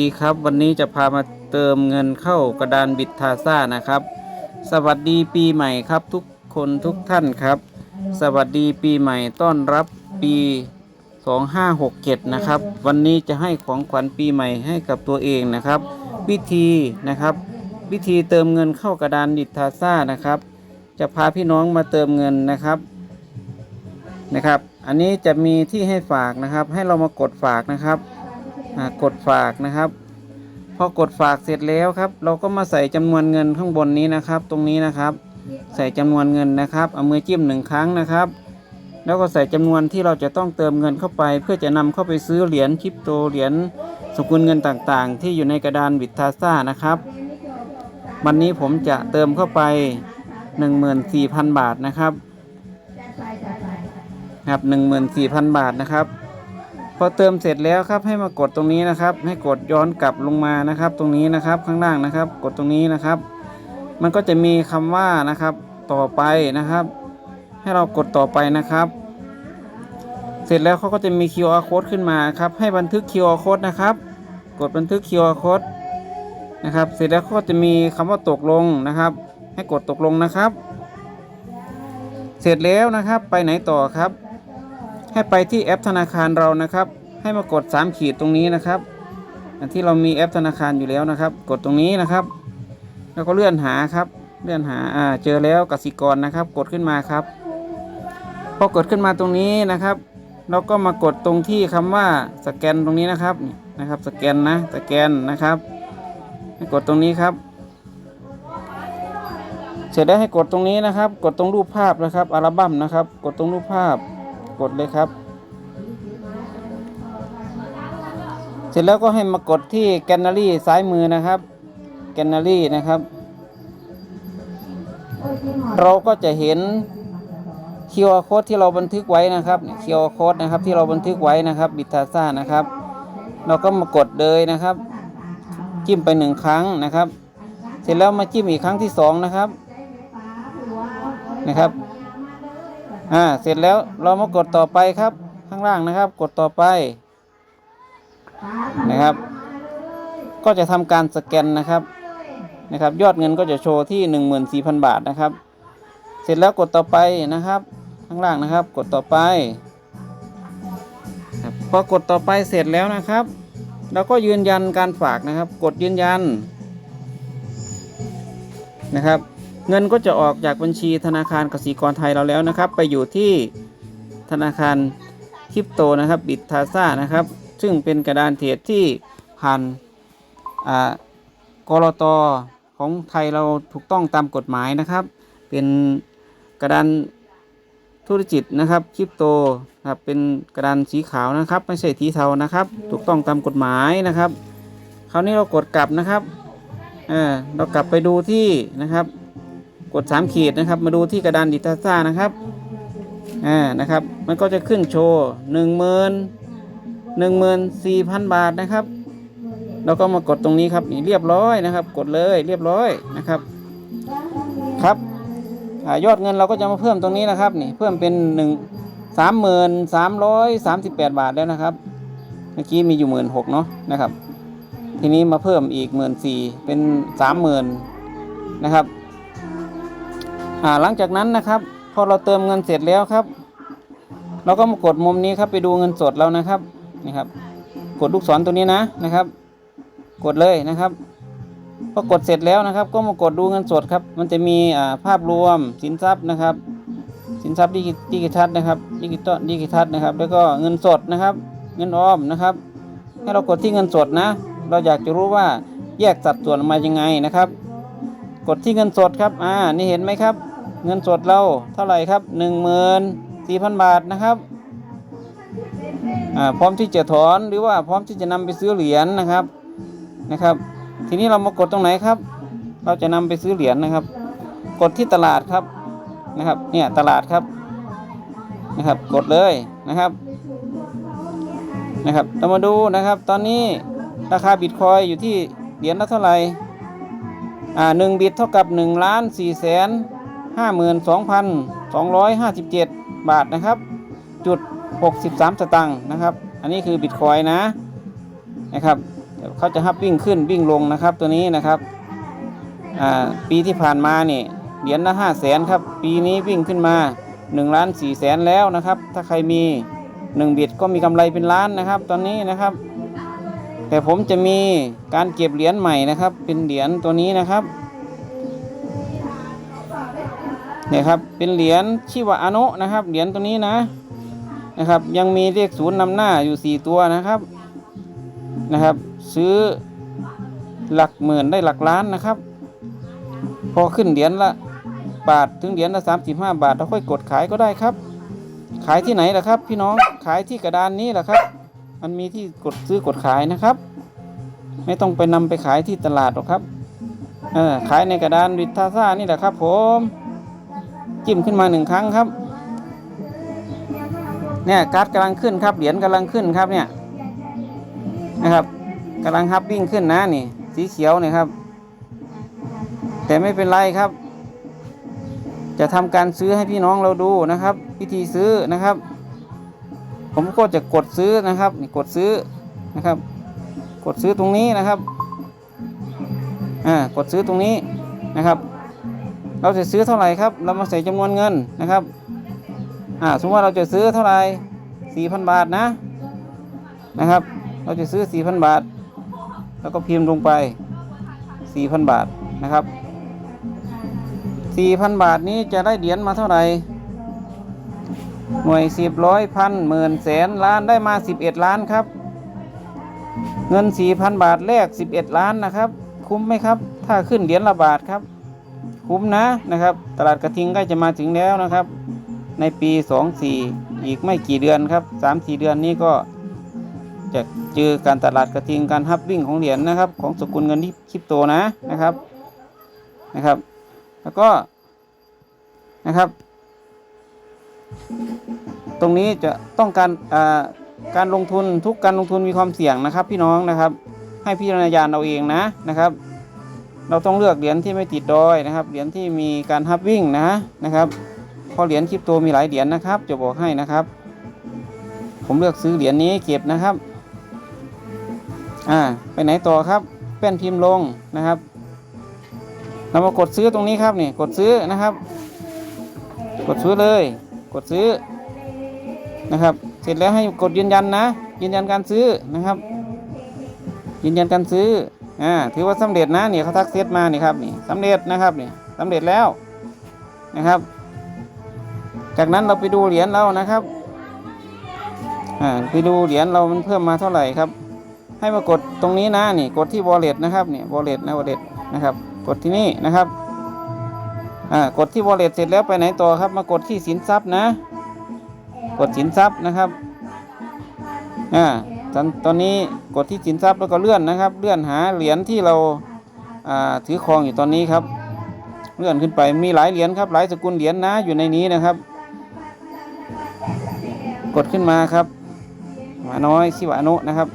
ดีครับวันนี้จะพามาเติมเงินเข้ากระดานบิดทาซ่านะครับ สวัสดีปีใหม่ครับทุกคนทุกท่านครับ สวัสดีปีใหม่ต้อนรับปี 2567 นะครับ วันนี้จะให้ของขวัญปีใหม่ให้กับตัวเองนะครับ วิธีนะครับ วิธีเติมเงินเข้ากระดานบิดทาซ่านะครับ จะพาพี่น้องมาเติมเงินนะครับนะครับ อันนี้จะมีที่ให้ฝากนะครับ ให้เรามากดฝากนะครับ กดฝากนะครับ พอกดฝากเสร็จแล้วครับ เราก็มาใส่จำนวนเงินข้างบนนี้นะครับ ตรงนี้นะครับ ใส่จำนวนเงินนะครับ เอามือจิ้มหนึ่งครั้งนะครับ แล้วก็ใส่จำนวนที่เราจะต้องเติมเงินเข้าไป เพื่อจะนำเข้าไปซื้อเหรียญคริปโตเหรียญสกุลเงินต่างๆ ที่อยู่ในกระดานบิตทาซ่านะครับ วันนี้ผมจะเติมเข้าไป 14,000 บาทนะครับครับ14,000 บาทนะครับ พอเติมเสร็จแล้วครับให้มากดตรงนี้นะครับ ให้กดย้อนกลับลงมานะครับ ตรงนี้นะครับข้างล่างนะครับ กดตรงนี้นะครับ มันก็จะมีคำว่านะครับต่อไปนะครับ ให้เรากดต่อไปนะครับ เสร็จแล้วเขาก็จะมี QR code ขึ้นมาครับ ให้บันทึก QR code นะครับ กดบันทึก QR code นะครับ เสร็จแล้วเขาก็จะมีคำว่าตกลงนะครับ ให้กดตกลงนะครับ เสร็จแล้วนะครับไปไหนต่อครับ ให้ไปที่แอปธนาคารเรานะครับ ให้มากด 3 ขีดตรงนี้นะครับที่เรามีแอปธนาคารอยู่แล้วนะครับ กดตรงนี้นะครับ แล้วก็เลื่อนหาครับ เลื่อนหาอ่าเจอแล้วกสิกรนะครับ กดขึ้นมาครับ พอกดขึ้นมาตรงนี้นะครับ เราก็มากดตรงที่คำว่าสแกนตรงนี้นะครับนี่นะครับ สแกนนะสแกนนะครับ ให้กดตรงนี้ครับเสร็จแล้วให้กดตรงนี้นะครับ กดตรงรูปภาพนะครับอัลบั้มนะครับ กดตรงรูปภาพ กดเลยครับ เสร็จแล้วก็ให้มากดที่แกนนารีซ้ายมือนะครับ แกนนารีนะครับ เราก็จะเห็น QR code ที่เราบันทึกไว้นะครับ QR code นะครับที่เราบันทึกไว้นะครับ บิทาซ่านะครับ เราก็มากดเลยนะครับ จิ้มไปหนึ่งครั้งนะครับ เสร็จแล้วมาจิ้มอีกครั้งที่สองนะครับนะครับ อ่าเสร็จแล้วเรามากดต่อไปครับข้างล่างนะครับ กดต่อไปนะครับ ก็จะทำการสแกนนะครับนะครับ ยอดเงินก็จะโชว์ที่ 14,000 บาทนะครับ เสร็จแล้วกดต่อไปนะครับ ข้างล่างนะครับ กดต่อไปพอกดต่อไปเสร็จแล้วนะครับเราก็ยืนยันการฝากนะครับ กดยืนยันนะครับ เงินก็จะออกจากบัญชีธนาคารกสิกรไทยเราแล้วนะครับ ไปอยู่ที่ธนาคารคริปโตนะครับบิตทาซ่านะครับ ซึ่งเป็นกระดานเทรดที่ผ่านอ่ากรตของไทยเราถูกต้องตามกฎหมายนะครับ เป็นกระดานธุรกิจนะครับคริปโตครับเป็นกระดานสีขาวนะครับ ไม่ใช่สีเทานะครับ ถูกต้องตามกฎหมายนะครับ คราวนี้เรากดกลับนะครับเออเรากลับไปดูที่นะครับ กด 3 ขีดนะครับ มาดูที่กระดานดิจิทัลนะครับอ่านะครับ มันก็จะขึ้นโชว์หนึ่งหมื่นหนึ่งหมื่นสี่พันบาทนะครับเราก็มากดตรงนี้ครับนี่เรียบร้อยนะครับ กดเลยเรียบร้อยนะครับ ครับอยอดเงินเราก็จะมาเพิ่มตรงนี้นะครับ นี่เพิ่มเป็นหนึ่งสามหมื่นสามร้อยสามสิบแปดบาทแล้วนะครับ เมื่อกี้มีอยู่หมื่นหกเนาะนะครับ ทีนี้มาเพิ่มอีกหมื่นสี่เป็นสามหมื่นนะครับ หลังจากนั้นนะครับ พอเราเติมเงินเสร็จแล้วครับ เราก็มากดมุมนี้ครับไปดูเงินสดเรานะครับนี่ครับ กดลูกศรตัวนี้นะนะครับ กดเลยนะครับพอกดเสร็จแล้วนะครับ ก็มากดดูเงินสดครับ มันจะมีภาพรวมสินทรัพย์นะครับ สินทรัพย์ดิจิทัลนะครับดิจิตอลดิจิทัลนะครับ แล้วก็เงินสดนะครับ เงินออมนะครับให้เรากดที่เงินสดนะ เราอยากจะรู้ว่าแยกสัดส่วนออกมายังไงนะครับ กดที่เงินสดครับอ่านี่เห็นไหมครับ เงินสดเราเท่าไหร่ครับหนึ่งหมื่นสี่พันบาทนะครับอ่าพร้อมที่จะถอนหรือว่าพร้อมที่จะนำไปซื้อเหรียญนะครับนะครับ ทีนี้เรามากดตรงไหนครับ เราจะนำไปซื้อเหรียญนะครับ กดที่ตลาดครับนะครับเนี่ยตลาดครับนะครับ กดเลยนะครับนะครับเรามาดูนะครับ ตอนนี้ราคาบิตคอยอยู่ที่เหรียญละเท่าไหร่อ่าหนึ่งบิตเท่ากับหนึ่งล้านสี่แสน ห้าหมื่นสองพันสองร้อยห้าสิบเจ็ดบาทนะครับ จุดหกสิบสามสตังค์นะครับ อันนี้คือบิตคอยนะนะครับเขาจะฮับวิ่งขึ้นวิ่งลงนะครับตัวนี้นะครับปีที่ผ่านมาเนี่ยเหรียญละห้าแสนครับ ปีนี้วิ่งขึ้นมา1ล้าน4แสนแล้วนะครับ ถ้าใครมี1บิตก็มีกำไรเป็นล้านนะครับ ตอนนี้นะครับ แต่ผมจะมีการเก็บเหรียญใหม่นะครับ เป็นเหรียญตัวนี้นะครับ เนี่ยครับเป็นเหรียญชิวะอนุนะครับเหรียญตัวนี้นะนะครับ ยังมีเลขศูนย์นำหน้าอยู่สี่ตัวนะครับนะครับ ซื้อหลักหมื่นได้หลักล้านนะครับ พอขึ้นเหรียญละบาทถึงเหรียญละสามสิบห้าบาทเราค่อยกดขายก็ได้ครับ ขายที่ไหนล่ะครับ พี่น้องขายที่กระดานนี้แหละครับ มันมีที่กดซื้อกดขายนะครับ ไม่ต้องไปนำไปขายที่ตลาดหรอกครับเออขายในกระดานวิทาซ่านี่แหละครับ ผม จิ้มขึ้นมาหนึ่งครั้งครับ เนี่ยการ์ดกำลังขึ้นครับเหรียญกำลังขึ้นครับเนี่ยนะครับกำลังฮับวิ่งขึ้นนะนี่ สีเขียวนี่ครับ แต่ไม่เป็นไรครับ จะทำการซื้อให้พี่น้องเราดูนะครับ วิธีซื้อนะครับ ผมก็จะกดซื้อนะครับนี่กดซื้อนะครับ กดซื้อตรงนี้นะครับอ่ากดซื้อตรงนี้นะครับ เราจะซื้อเท่าไหร่ครับ เรามาใส่จำนวนเงินนะครับอ่าสมมติว่าเราจะซื้อเท่าไหร่สี่พันบาทนะนะครับ เราจะซื้อสี่พันบาท แล้วก็พิมพ์ลงไปสี่พันบาทนะครับสี่พันบาทนี้จะได้เหรียญมาเท่าไหร่หน่วยสิบร้อยพันหมื่นแสนล้านได้มาสิบเอ็ดล้านครับ เงินสี่พันบาทแลกสิบเอ็ดล้านนะครับ คุ้มไหมครับ ถ้าขึ้นเหรียญละบาทครับ คุ้มนะนะครับ ตลาดกระทิงใกล้จะมาถึงแล้วนะครับ ในปีสองสี่อีกไม่กี่เดือนครับสามสี่เดือนนี้ก็จะเจอการตลาดกระทิงการฮับวิ่งของเหรียญนะครับ ของสกุลเงินที่คริปโตนะนะครับนะครับ แล้วก็นะครับ ตรงนี้จะต้องการอ่าการลงทุนทุกการลงทุนมีความเสี่ยงนะครับ พี่น้องนะครับ ให้พิจารณาญาณเอาเองนะนะครับ เราต้องเลือกเหรียญที่ไม่ติดดอยนะครับ เหรียญที่มีการฮับวิ่งนะนะครับเพราะเหรียญคริปโตมีหลายเหรียญนะครับ จะบอกให้นะครับ ผมเลือกซื้อเหรียญนี้เก็บนะครับอ่าไปไหนต่อครับแป้นพิมพ์ลงนะครับ เรามากดซื้อตรงนี้ครับนี่กดซื้อนะครับ กดซื้อเลย กดซื้อนะครับ เสร็จแล้วให้กดยืนยันนะ ยืนยันการซื้อนะครับ ยืนยันการซื้อ อ่าถือว่าสำเร็จนะเนี่ยเขาทักเซตมานี่ครับนี่สำเร็จนะครับนี่สำเร็จแล้วนะครับ จากนั้นเราไปดูเหรียญเรานะครับอ่าไปดูเหรียญเรามันเพิ่มมาเท่าไหร่ครับ ให้มากดตรงนี้นะนี่กดที่ wallet นะครับนี่ wallet นะ wallet นะครับกดที่นี่นะครับอ่ากดที่ wallet เสร็จแล้วไปไหนต่อครับ มากดที่สินทรัพย์นะ กดสินทรัพย์นะครับอ่า ตอนตอนนี้กดที่สินทรัพย์แล้วก็เลื่อนนะครับ เลื่อนหาเหรียญที่เราถือครองอยู่ตอนนี้ครับ เลื่อนขึ้นไปมีหลายเหรียญครับ หลายสกุลเหรียญนะอยู่ในนี้นะครับ กดขึ้นมาครับหมาน้อยชิวานุนะครับ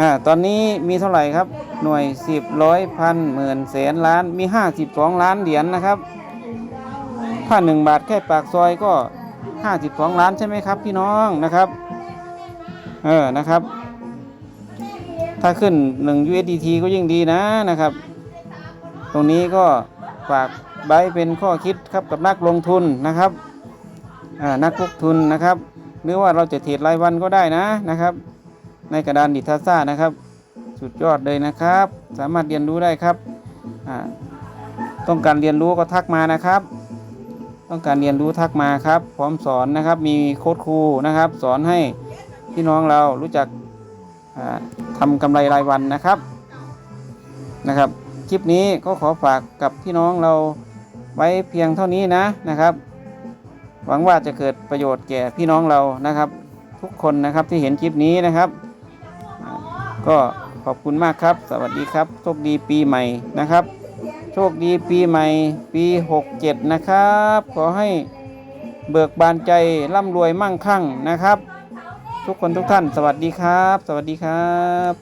อ่าตอนนี้มีเท่าไหร่ครับ หน่วยสิบร้อยพันหมื่นแสนล้านมีห้าสิบสองล้านเหรียญนะครับ ถ้าหนึ่งบาทแค่ปากซอยก็ห้าสิบสองล้านใช่ไหมครับ พี่น้องนะครับ เออนะครับ ถ้าขึ้นหนึ่ง USDT ก็ยิ่งดีนะนะครับ ตรงนี้ก็ฝากไว้เป็นข้อคิดครับกับนักลงทุนนะครับอ่านักลงทุนนะครับหรือว่าเราจะเทรดรายวันก็ได้นะนะครับ ในกระดานดิทัสซ่านะครับ สุดยอดเลยนะครับ สามารถเรียนรู้ได้ครับอ่าต้องการเรียนรู้ก็ทักมานะครับ ต้องการเรียนรู้ทักมาครับ พร้อมสอนนะครับ มีโค้ดครูนะครับ สอนให้ พี่น้องเรารู้จักอ่าทำกำไรรายวันนะครับนะครับ คลิปนี้ก็ขอฝากกับพี่น้องเราไว้เพียงเท่านี้นะนะครับ หวังว่าจะเกิดประโยชน์แก่พี่น้องเรานะครับ ทุกคนนะครับที่เห็นคลิปนี้นะครับ ก็ขอบคุณมากครับ สวัสดีครับโชคดีปีใหม่นะครับ โชคดีปีใหม่ปี 67 นะครับ ขอให้เบิกบานใจร่ำรวยมั่งคั่งนะครับ ทุกคนทุกท่าน สวัสดีครับ สวัสดีครับ